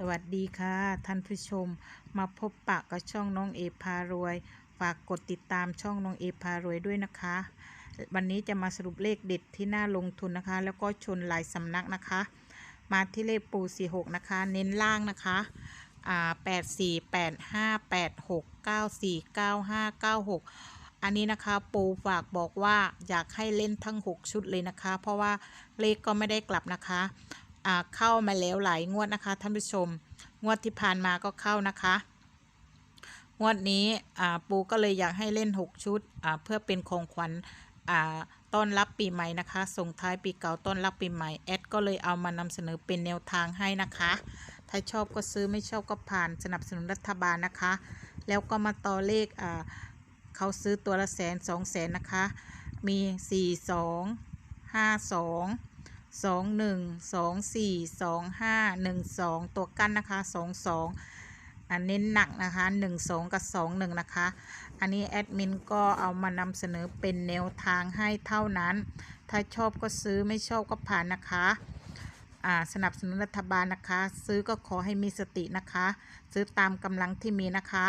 สวัสดีค่ะ ท่านผู้ชมมาพบปะกับช่องน้องเอพารวย ฝากกดติดตามช่องน้องเอพารวยด้วยนะคะ วันนี้จะมาสรุปเลขเด็ดที่น่าลงทุนนะคะ แล้วก็ชนหลายสำนักนะคะ มาที่เลขปู46นะคะ เน้นล่างนะคะอ่า84 85 86 94 95 96อันนี้นะคะปูฝากบอกว่าอยากให้เล่นทั้ง 6 ชุดเลยนะคะ เพราะว่าเลขก็ไม่ได้กลับนะคะ เข้ามาแล้วหลายงวดนะคะท่านผู้ชม งวดที่ผ่านมาก็เข้านะคะ งวดนี้ปูก็เลยอยากให้เล่น 6 ชุดเพื่อเป็นของขวัญต้อนรับปีใหม่นะคะ ส่งท้ายปีเก่าต้อนรับปีใหม่แอดก็เลยเอามานำเสนอเป็นแนวทางให้นะคะ ถ้าชอบก็ซื้อไม่ชอบก็ผ่านสนับสนุนรัฐบาลนะคะ แล้วก็มาต่อเลขเขาซื้อตัวละแสนสองแสนนะคะ มี 4 2 5 2 สองหนึ่งสองสี่สองห้าหนึ่งสองตัวกั้นนะคะสองสองอันเน้นหนักนะคะหนึ่งสองกับสองหนึ่งนะคะ อันนี้แอดมินก็เอามานำเสนอเป็นแนวทางให้เท่านั้น ถ้าชอบก็ซื้อไม่ชอบก็ผ่านนะคะ สนับสนุนรัฐบาลนะคะ ซื้อก็ขอให้มีสตินะคะ ซื้อตามกำลังที่มีนะคะ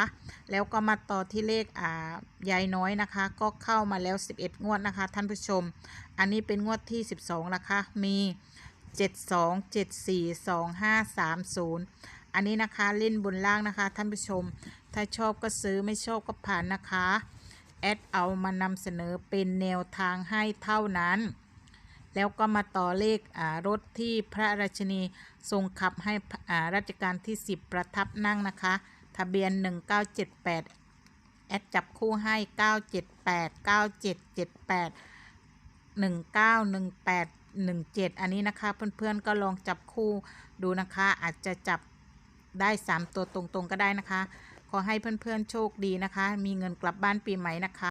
แล้วก็มาต่อที่เลขอ่ายายน้อยนะคะ ก็เข้ามาแล้ว 11 งวดนะคะ ท่านผู้ชม อันนี้เป็นงวดที่ 12 นะคะ มี 72 74 25 30 อันนี้นะคะเล่นบนล่างนะคะ ท่านผู้ชม ถ้าชอบก็ซื้อไม่ชอบก็ผ่านนะคะแอดเอามานำเสนอเป็นแนวทางให้เท่านั้น แล้วก็มาต่อเลขรถที่พระราชนีทรงขับให้รัชกาลที่ 10 ประทับนั่งนะคะ ทะเบียน 1978 แอดจับคู่ให้ 978 9778 191817 อันนี้นะคะเพื่อนๆก็ลองจับคู่ดูนะคะ อาจจะจับได้ 3 ตัวตรงๆก็ได้นะคะ ขอให้เพื่อนๆโชคดีนะคะ มีเงินกลับบ้านปีใหม่นะคะ